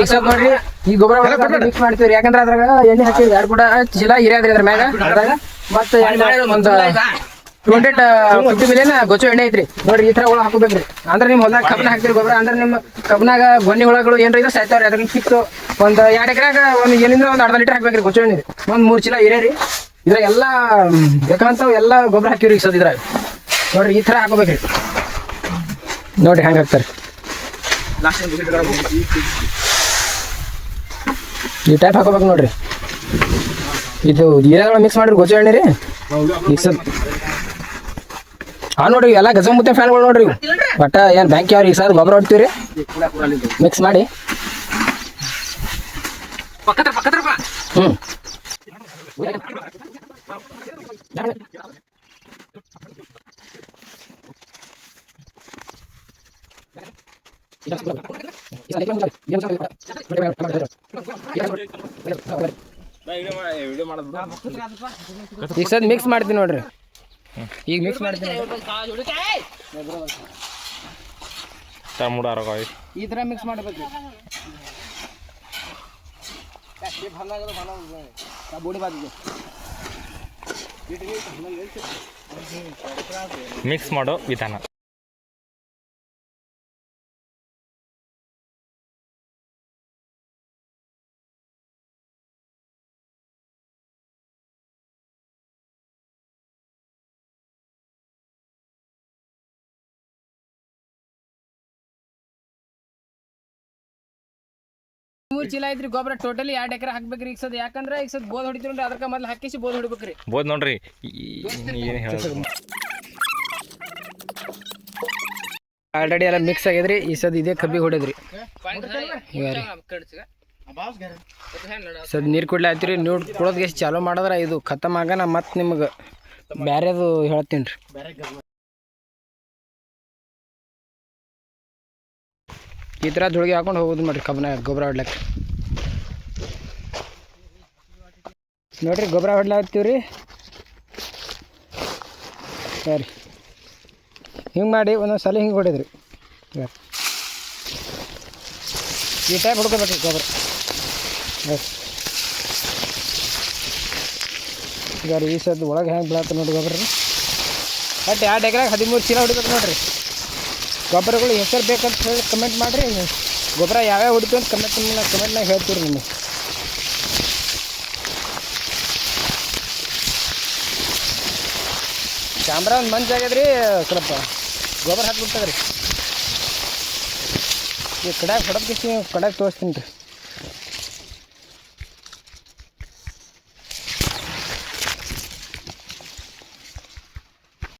ಈಗ ಅಪ್ ನೋಡ್ರಿ ಈ ಗೊಬ್ಬರ ಮಿಕ್ಸ್ ಮಾಡ್ತೀವಿ ಯಾಕಂದ್ರೆ ಅದ್ರಾಗ ಎಣ್ಣೆ ಹಾಕಿ ಎರಡು ಕೂಡ ಚೀಲ ಹಿರಿಯಾದ್ರಿ ಅದ್ರ ಮ್ಯಾಗ. ಅದ್ರಾಗ ಮತ್ತೆ ಒಂದು ಟ್ವೆಂಟಿ ಫಿಫ್ಟಿ ಮಿಲಿಯನ್ ಗೊಚ್ಚು ಎಣ್ಣೆ ಐತ್ರಿ. ನೋಡ್ರಿ ಈ ತರ ಹುಳ ಹಾಕೋಬೇಕ್ರಿ. ಅಂದ್ರೆ ನಿಮ್ ಹೊಲದಾಗ ಕಬ್ಬನ ಹಾಕ್ತಿರಿ ಗೊಬ್ಬರ. ಅಂದ್ರೆ ನಿಮ್ಮ ಕಬ್ಬನಾಗ ಗೊನ್ನಿ ಹುಳಗಳು ಏನ್ರ ಇದ್ರೆ ಸಾಯ್ತಾವ್ರಿ. ಅದ್ರ ಫಿಕ್ಸ್ ಒಂದ್ ಎರಡ್ ಎಕರೆಗ ಒಂದ್ ಏನಿಂದ ಒಂದ್ ಅರ್ಧ ಲೀಟರ್ ಹಾಕ್ಬೇಕ್ರಿ ಗೊಚ್ಚು ಎಣ್ಣೆ. ಒಂದ್ ಮೂರ್ ಚೀಲ ಇರೇರಿ ಇದ್ರ ಇದ್ರಾಗ ಎಲ್ಲಾ ಬೇಕಂತ ಎಲ್ಲಾ ಗೊಬ್ಬರ ಹಾಕಿವ್ರಿ ಸದ್ ಇದ್ರಾಗ. ನೋಡ್ರಿ ಈ ತರ ಹಾಕೋಬೇಕ್ರಿ. ನೋಡ್ರಿ ಹೆಂಗ್ ಹಾಕ್ತಾರೆ ಈ ಟೈಪ್ ಹಾಕೋಬೇಕು ನೋಡ್ರಿ. ಇದು ಏನಾದ್ರು ಮಿಕ್ಸ್ ಮಾಡಿರಿ ಗೊಜ್ಜು ಎಣ್ಣೆ ರೀ. ಮಿಕ್ಸ್ ಹಾ ನೋಡ್ರಿ, ಎಲ್ಲ ಗಜ ಮುತ್ತೆ ಫ್ಯಾನ್ಗಳು ನೋಡ್ರಿ ಬಟ್ಟ ಏನು ಬ್ಯಾಂಕ್ ಯಾವ್ರಿ? ಈ ಸರ್ ಗೊಬ್ಬರ ಹೊಡ್ತೀವ್ರಿ. ಮಿಕ್ಸ್ ಮಾಡಿ. ಹ್ಮ್. ಈಗ ಸದ್ ಮಿಕ್ಸ್ ಮಾಡ್ತೀನಿ ನೋಡ್ರಿ. ಈಗ ಮಿಕ್ಸ್ ಮಾಡ್ತೀನಿ ಟಮೋಟ ಅರಕಾಯಿ ಈ ತರ ಮಿಕ್ಸ್ ಮಾಡ್ಬೇಕು. ಬೋಡಿ ಬಾಜಿಗೆ ಮಿಕ್ಸ್ ಮಾಡೋ ವಿಧಾನ. ಮೂರ್ ಚೀಲ ಐತ್ರಿ ಗೊಬ್ಬರ ಟೋಟಲಿ ಎರಡ್ ಎಕರೆ ಹಾಕ್ಬೇಕ್ರಿ ಈಗ ಸದ್ ಯಾಕಂದ್ರೆ ಈಗ ಸದ್ ಬೋದ್ ಹೊಡಿತೀವಿ ಅದಕ್ಕೆ ಮೊದ್ಲು ಹಾಕಿಸಿ ಬೋದ್ ಹೊಡಿಬೇಕ್ರಿ. ಬೋದ್ ನೋಡ್ರಿ ಏನು ಆಲ್ರೆಡಿ ಎಲ್ಲ ಮಿಕ್ಸ್ ಆಗಿದ್ರಿ ಈ ಸದ್ ಇದೇ ಕಬ್ಬಿ ಹೊಡೆದ್ರಿ. ಸದ್ ನೀರು ಕುಡ್ಲಿ ಆಯ್ತು ರೀ ಕುಡೋದ್ ಕುಡೋದ್ಗೆ ಚಾಲೂ ಮಾಡಿದ್ರೆ ಇದು ಖತಮ್ ನಾ ಮತ್ ನಿಮ್ಗೆ ಬ್ಯಾರೆದು ಹೇಳ್ತೀನಿ ರೀ ಈ ಥರ ಧೂಳಿಗೆ ಹಾಕೊಂಡು ಹೋಗೋದು ನೋಡ್ರಿ ಕಬ್ಬನ ಗೊಬ್ಬರ ಹೊಡ್ಲಕ್ಕೆ. ನೋಡ್ರಿ ಗೊಬ್ಬರ ಹೊಡ್ಲಾತ್ತೀವಿ ರೀ ಸರಿ. ಹಿಂಗೆ ಮಾಡಿ ಒಂದೊಂದು ಸಲ ಹಿಂಗೆ ಹೊಡಿದ್ರಿ. ಈ ಟೈಪ್ ಹುಡ್ಕೋಬೇಕು ಗೊಬ್ಬರ. ಈಗ ಈ ಸದ್ ಒಳಗೆ ಹೆಂಗೆ ಬೀಳತ್ತೆ ನೋಡಿ ಗೊಬ್ಬರ. ರೀ ಬಟ್ ಎರಡು ಎಕರೆಗೆ ಹದಿಮೂರು ಚೀಲ ಹೊಡಿಬೇಕು ನೋಡ್ರಿ. ಗೊಬ್ಬರಗಳು ಹೆಸರು ಬೇಕಂತ ಹೇಳಿ ಕಮೆಂಟ್ ಮಾಡಿರಿ. ಗೊಬ್ಬರ ಯಾವ್ಯಾವ ಹೊಡಿತೀವಿ ಅಂತ ಕಮೆಂಟ್ ಕಮೆಂಟ್ನಾಗ ಹೇಳ್ತೀವಿ ರೀ ನಿಮಗೆ. ಕ್ಯಾಮ್ರಾ ಒಂದು ಮಂಜು ಆಗ್ಯದ್ರಿ, ಸ್ವಲ್ಪ ಗೊಬ್ಬರ ಹಾಕ್ಬಿಡ್ತದ್ರಿ. ಈ ಕಡ್ಯಾಗ ಹೊಡಕ್ಕೆ ಕಡ್ಯಾಗ ತೋರಿಸ್ತೀನಿ ರೀ.